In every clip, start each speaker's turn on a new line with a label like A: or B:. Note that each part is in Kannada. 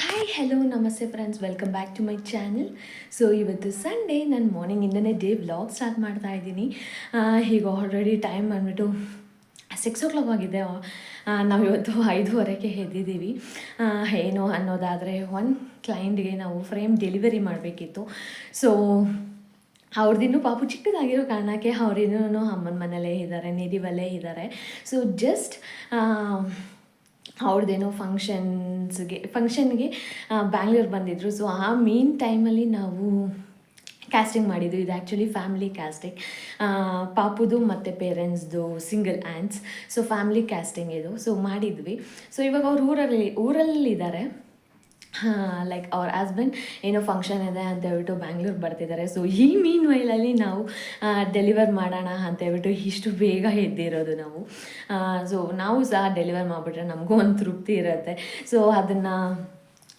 A: ಹಾಯ್ ಹಲೋ ನಮಸ್ತೆ friends welcome back to my channel so ಇವತ್ತು ಸಂಡೇ ನಾನು ಮಾರ್ನಿಂಗಿಂದನೇ ಡೇ ವ್ಲಾಗ್ ಸ್ಟಾರ್ಟ್ ಮಾಡ್ತಾ ಇದ್ದೀನಿ. ಈಗ ಆಲ್ರೆಡಿ ಟೈಮ್ ಬಂದ್ಬಿಟ್ಟು ಸಿಕ್ಸ್ ಓ ಕ್ಲಾಕ್ ಆಗಿದೆ ನಾವು ಇವತ್ತು ಐದೂವರೆಗೆ ಎದ್ದಿದ್ದೀವಿ. ಏನು ಅನ್ನೋದಾದರೆ ಒನ್ ಕ್ಲೈಂಟ್ಗೆ ನಾವು ಫ್ರೇಮ್ ಡೆಲಿವರಿ ಮಾಡಬೇಕಿತ್ತು. ಸೊ ಅವ್ರದ್ದಿನ್ನೂ ಪಾಪು ಚಿಕ್ಕದಾಗಿರೋ ಕಾರಣಕ್ಕೆ ಅವ್ರಿನ್ನೂ ಅಮ್ಮನ ಮನೇಲೇ ಇದ್ದಾರೆ ನೇಟಿವಲ್ಲೇ ಇದ್ದಾರೆ ಸೊ ಜಸ್ಟ್ ಅವ್ರದ್ದೇನೋ ಫಂಕ್ಷನ್ಸ್ಗೆ ಫಂಕ್ಷನ್ಗೆ ಬ್ಯಾಂಗ್ಳೂರ್ ಬಂದಿದ್ದರು ಸೊ ಆ ಮೀನ್ ಟೈಮಲ್ಲಿ ನಾವು ಕ್ಯಾಸ್ಟಿಂಗ್ ಮಾಡಿದ್ದು, ಇದು ಆ್ಯಕ್ಚುಲಿ ಫ್ಯಾಮಿಲಿ ಕ್ಯಾಸ್ಟಿಂಗ್ ಪಾಪುದು ಮತ್ತು ಪೇರೆಂಟ್ಸ್ದು ಸಿಂಗಲ್ ಆ್ಯಂಡ್ಸ್ ಸೊ ಫ್ಯಾಮಿಲಿ ಕ್ಯಾಸ್ಟಿಂಗ್ ಇದು. ಸೊ ಮಾಡಿದ್ವಿ. ಸೊ ಇವಾಗ ಅವ್ರು ಊರಲ್ಲಿ, ಊರಲ್ಲಿದ್ದಾರೆ. ಲೈಕ್ ಅವ್ರ ಹಸ್ಬೆಂಡ್ ಏನೋ ಫಂಕ್ಷನ್ ಇದೆ ಅಂತ ಹೇಳ್ಬಿಟ್ಟು ಬ್ಯಾಂಗ್ಳೂರ್ ಬರ್ತಿದ್ದಾರೆ. ಸೊ ಈ ಮೀನ್ ವೈಲಲ್ಲಿ ನಾವು ಡೆಲಿವರ್ ಮಾಡೋಣ ಅಂತ ಹೇಳ್ಬಿಟ್ಟು ಇಷ್ಟು ಬೇಗ ಎದ್ದಿರೋದು ನಾವು. ಸೊ ನಾವು ಸಹ ಡೆಲಿವರ್ ಮಾಡಿಬಿಟ್ರೆ ನಮಗೂ ಒಂದು ತೃಪ್ತಿ ಇರುತ್ತೆ. ಸೊ ಅದನ್ನು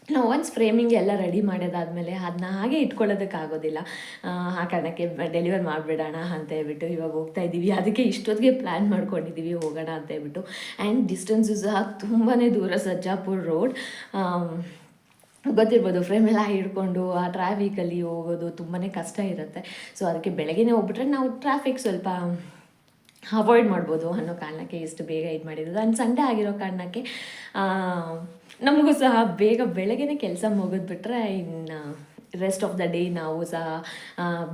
A: ನಾವು ಒನ್ಸ್ ಫ್ರೇಮಿಂಗ್ ಎಲ್ಲ ರೆಡಿ ಮಾಡೋದಾದಮೇಲೆ ಅದನ್ನ ಹಾಗೆ ಇಟ್ಕೊಳ್ಳೋದಕ್ಕಾಗೋದಿಲ್ಲ ಆ, ಕಾರಣಕ್ಕೆ ಡೆಲಿವರ್ ಮಾಡಿಬಿಡೋಣ ಅಂತ ಹೇಳ್ಬಿಟ್ಟು ಇವಾಗ ಹೋಗ್ತಾ ಇದ್ದೀವಿ. ಅದಕ್ಕೆ ಇಷ್ಟೊತ್ತಿಗೆ ಪ್ಲ್ಯಾನ್ ಮಾಡ್ಕೊಂಡಿದ್ದೀವಿ ಹೋಗೋಣ ಅಂತ ಹೇಳ್ಬಿಟ್ಟು. ಆ್ಯಂಡ್ ಡಿಸ್ಟೆನ್ಸು ಸಹ ತುಂಬಾ ದೂರ ಸಜ್ಜಾಪುರ್ ರೋಡ್ ಗೊತ್ತಿರ್ಬೋದು ಫ್ರೇಮ್ ಎಲ್ಲ ಹಿಡ್ಕೊಂಡು ಆ ಟ್ರಾಫಿಕಲ್ಲಿ ಹೋಗೋದು ತುಂಬಾ ಕಷ್ಟ ಇರುತ್ತೆ. ಸೊ ಅದಕ್ಕೆ ಬೆಳಗ್ಗೆನೇ ಹೋಗ್ಬಿಟ್ರೆ ನಾವು ಟ್ರಾಫಿಕ್ ಸ್ವಲ್ಪ ಅವಾಯ್ಡ್ ಮಾಡ್ಬೋದು ಅನ್ನೋ ಕಾರಣಕ್ಕೆ ಇಷ್ಟು ಬೇಗ ಇದು ಮಾಡಿರೋದು. ಅಂಡ್ ಸಂಡೇ ಆಗಿರೋ ಕಾರಣಕ್ಕೆ ನಮಗೂ ಸಹ ಬೇಗ ಬೆಳಗ್ಗೆನೇ ಕೆಲಸ ಮುಗಿದ್ಬಿಟ್ರೆ ಇನ್ನು ರೆಸ್ಟ್ ಆಫ್ ದ ಡೇ ನಾವು ಸಹ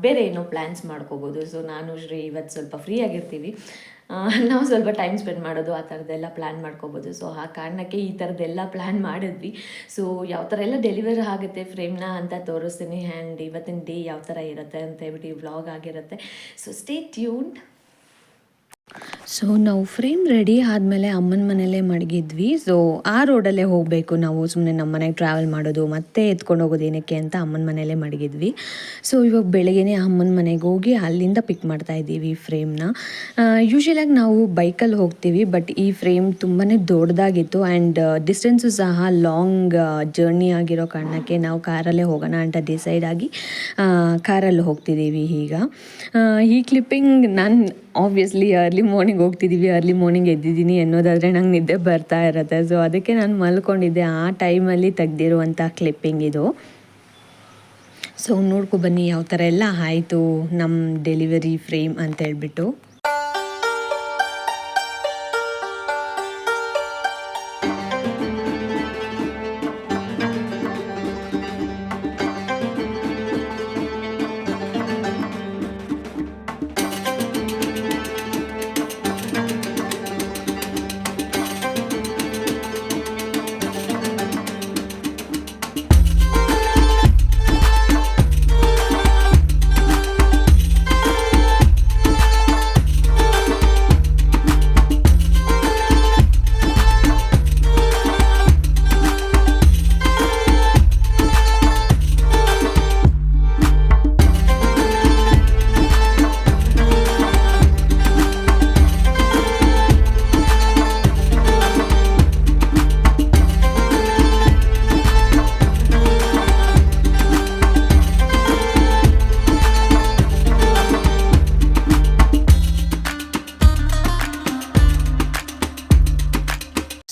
A: ಬೇರೆ ಏನೋ ಪ್ಲ್ಯಾನ್ಸ್ ಮಾಡ್ಕೋಬೋದು. ಸೊ ನಾನು ಶ್ರೀ ಇವತ್ತು ಸ್ವಲ್ಪ ಫ್ರೀ ಆಗಿರ್ತೀವಿ. ನಾವು ಸ್ವಲ್ಪ ಟೈಮ್ ಸ್ಪೆಂಡ್ ಮಾಡೋದು, ಆ ಥರದ್ದೆಲ್ಲ ಪ್ಲ್ಯಾನ್ ಮಾಡ್ಕೋಬೋದು. ಸೊ ಆ ಕಾರಣಕ್ಕೆ ಈ ಥರದ್ದೆಲ್ಲ ಪ್ಲ್ಯಾನ್ ಮಾಡಿದ್ವಿ. ಸೊ ಯಾವ ಥರ ಎಲ್ಲ ಡೆಲಿವರ್ ಆಗುತ್ತೆ ಫ್ರೇಮ್ನ ಅಂತ ತೋರಿಸ್ತೀನಿ. ಆ್ಯಂಡ್ ಇವತ್ತಿನ ಡೇ ಯಾವ ಥರ ಇರುತ್ತೆ ಅಂತ ಹೇಳ್ಬಿಟ್ಟು ಈ ವ್ಲಾಗ್ ಆಗಿರುತ್ತೆ. ಸೊ ಸ್ಟೇ ಟ್ಯೂನ್ಡ್ ಸೊ ನಾವು ಫ್ರೇಮ್ ರೆಡಿ ಆದಮೇಲೆ ಅಮ್ಮನ ಮನೆಯಲ್ಲೇ ಮಡಗಿದ್ವಿ. ಸೊ ಆ ರೋಡಲ್ಲೇ ಹೋಗಬೇಕು ನಾವು. ಸುಮ್ಮನೆ ನಮ್ಮ ಮನೆಗೆ ಟ್ರಾವೆಲ್ ಮಾಡೋದು, ಮತ್ತೆ ಎತ್ಕೊಂಡು ಹೋಗೋದು ಏನಕ್ಕೆ ಅಂತ ಅಮ್ಮನ ಮನೆಯಲ್ಲೇ ಮಡಗಿದ್ವಿ. ಸೊ ಇವಾಗ ಬೆಳಗ್ಗೆನೇ ಅಮ್ಮನ ಮನೆಗೆ ಹೋಗಿ ಅಲ್ಲಿಂದ ಪಿಕ್ ಮಾಡ್ತಾ ಇದ್ದೀವಿ ಫ್ರೇಮ್ನ ಯೂಶ್ವಲಾಗಿ ನಾವು ಬೈಕಲ್ಲಿ ಹೋಗ್ತೀವಿ ಬಟ್ ಈ ಫ್ರೇಮ್ ತುಂಬಾ ದೊಡ್ಡದಾಗಿತ್ತು ಆ್ಯಂಡ್ ಡಿಸ್ಟೆನ್ಸು ಸಹ ಲಾಂಗ್ ಜರ್ನಿ ಆಗಿರೋ ಕಾರಣಕ್ಕೆ ನಾವು ಕಾರಲ್ಲೇ ಹೋಗೋಣ ಅಂತ ಡಿಸೈಡ್ ಆಗಿ ಕಾರಲ್ಲಿ ಹೋಗ್ತಿದ್ದೀವಿ ಈಗ. ಈ ಕ್ಲಿಪ್ಪಿಂಗ್ ನಾನು ಆಬ್ವಿಯಸ್ಲಿ ಅರ್ಲಿ ಮಾರ್ನಿಂಗ್ ಹೋಗ್ತಿದ್ದೀವಿ ಅರ್ಲಿ ಮಾರ್ನಿಂಗ್ ಎದ್ದಿದ್ದೀನಿ ಅನ್ನೋದಾದರೆ ನಂಗೆ ನಿದ್ದೆ ಬರ್ತಾ ಇರತ್ತೆ. ಸೊ ಅದಕ್ಕೆ ನಾನು ಮಲ್ಕೊಂಡಿದ್ದೆ ಆ ಟೈಮಲ್ಲಿ ತೆಗ್ದಿರುವಂಥ ಕ್ಲಿಪ್ಪಿಂಗ್ ಇದು. ಸೊ ನೋಡ್ಕೊ ಬನ್ನಿ ಯಾವ ಥರ ಎಲ್ಲ ಆಯಿತು ನಮ್ಮ ಡೆಲಿವರಿ ಫ್ರೇಮ್ ಅಂತ ಹೇಳ್ಬಿಟ್ಟು.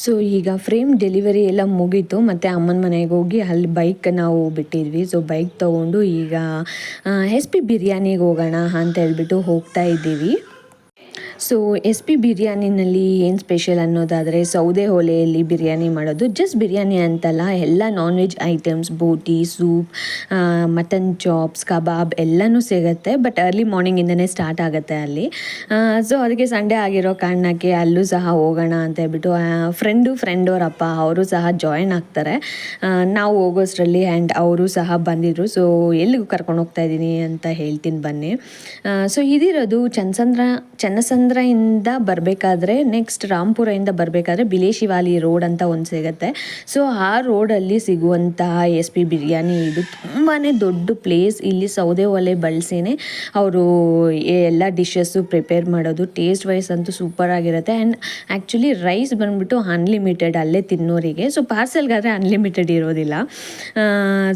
A: ಸೊ ಈಗ ಫ್ರೇಮ್ ಡೆಲಿವರಿ ಎಲ್ಲ ಮುಗೀತು. ಮತ್ತು ಅಮ್ಮನ ಮನೆಗೆ ಹೋಗಿ ಅಲ್ಲಿ ಬೈಕ್ ನಾವು ಬಿಟ್ಟಿದ್ವಿ. ಸೊ ಬೈಕ್ ತೊಗೊಂಡು ಈಗ ಎಸ್ ಪಿ ಬಿರಿಯಾನಿಗೆ ಹೋಗೋಣ ಅಂತ ಹೇಳ್ಬಿಟ್ಟು ಹೋಗ್ತಾ ಇದ್ದೀವಿ. ಸೊ ಎಸ್ ಪಿ ಬಿರಿಯಾನಿನಲ್ಲಿ ಏನು ಸ್ಪೆಷಲ್ ಅನ್ನೋದಾದರೆ ಸೌದೆ ಒಲೆಯಲ್ಲಿ ಬಿರಿಯಾನಿ ಮಾಡೋದು. ಜಸ್ಟ್ ಬಿರಿಯಾನಿ ಅಂತಲ್ಲ, ಎಲ್ಲ non veg items boti soup mutton chops kebab ಎಲ್ಲನೂ ಸಿಗುತ್ತೆ. ಬಟ್ ಅರ್ಲಿ ಮಾರ್ನಿಂಗಿಂದನೇ ಸ್ಟಾರ್ಟ್ ಆಗುತ್ತೆ ಅಲ್ಲಿ. ಸೊ ಅದಕ್ಕೆ ಸಂಡೇ ಆಗಿರೋ ಕಾರಣಕ್ಕೆ ಅಲ್ಲೂ ಸಹ ಹೋಗೋಣ ಅಂತ ಹೇಳ್ಬಿಟ್ಟು ಫ್ರೆಂಡು ಫ್ರೆಂಡ್ ಅವರಪ್ಪ, ಅವರು ಸಹ ಜಾಯಿನ್ ಆಗ್ತಾರೆ. ನಾವು ಹೋಗೋಷ್ಟರಲ್ಲಿ ಆ್ಯಂಡ್ ಅವರು ಸಹ ಬಂದಿದ್ರು. ಸೊ ಎಲ್ಲಿಗೂ ಕರ್ಕೊಂಡು ಹೋಗ್ತಾ ಇದ್ದೀನಿ ಅಂತ ಹೇಳ್ತೀನಿ ಬನ್ನಿ. ಸೊ ಇದಿರೋದು ಚನ್ನಸಂದ್ರ ಚನ್ನಸಂದ್ರದಿಂದ ಬರಬೇಕಾದ್ರೆ ನೆಕ್ಸ್ಟ್ ರಾಂಪುರದಿಂದ ಬರಬೇಕಾದ್ರೆ ಬಿಲೇಶಿವಾಲಿ ರೋಡ್ ಅಂತ ಒಂದು ಸಿಗುತ್ತೆ. ಸೊ ಆ ರೋಡಲ್ಲಿ ಸಿಗುವಂತಹ ಎಸ್ ಪಿ ಬಿರಿಯಾನಿ ಇದು ತುಂಬಾ ದೊಡ್ಡ ಪ್ಲೇಸ್ ಇಲ್ಲಿ ಸೌದೆ ಒಲೆ ಬಳಸಿನೇ ಅವರು ಎಲ್ಲ ಡಿಶಸ್ಸು ಪ್ರಿಪೇರ್ ಮಾಡೋದು. ಟೇಸ್ಟ್ ವೈಸ್ ಅಂತೂ ಸೂಪರ್ ಆಗಿರುತ್ತೆ. ಆ್ಯಂಡ್ ಆ್ಯಕ್ಚುಲಿ ರೈಸ್ ಬಂದ್ಬಿಟ್ಟು ಅನ್ಲಿಮಿಟೆಡ್ ಅಲ್ಲೇ ತಿನ್ನೋರಿಗೆ. ಸೊ ಪಾರ್ಸೆಲ್ಗಾದರೆ ಅನ್ಲಿಮಿಟೆಡ್ ಇರೋದಿಲ್ಲ.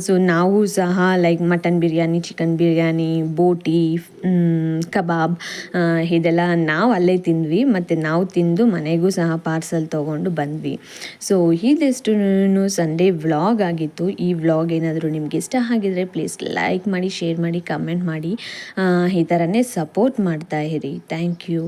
A: ಸೊ ನಾವು ಸಹ like mutton biryani chicken biryani, boti kebab ಇದೆಲ್ಲ ನಾವು ನಾವು ಅಲ್ಲೇ ತಿಂದ್ವಿ, ಮತ್ತು ನಾವು ತಿಂದು ಮನೆಗೂ ಸಹ ಪಾರ್ಸಲ್ ತೊಗೊಂಡು ಬಂದ್ವಿ. ಸೊ ಇದಿಷ್ಟು ಸಂಡೇ ವ್ಲಾಗ್ ಆಗಿತ್ತು. ಈ ವ್ಲಾಗ್ ಏನಾದರೂ ನಿಮ್ಗೆ ಇಷ್ಟ ಆಗಿದ್ರೆ ಪ್ಲೀಸ್ ಲೈಕ್ ಮಾಡಿ ಶೇರ್ ಮಾಡಿ ಕಮೆಂಟ್ ಮಾಡಿ ಈ ಥರನೇ ಸಪೋರ್ಟ್ ಮಾಡ್ತಾ ಇರಿ. Thank you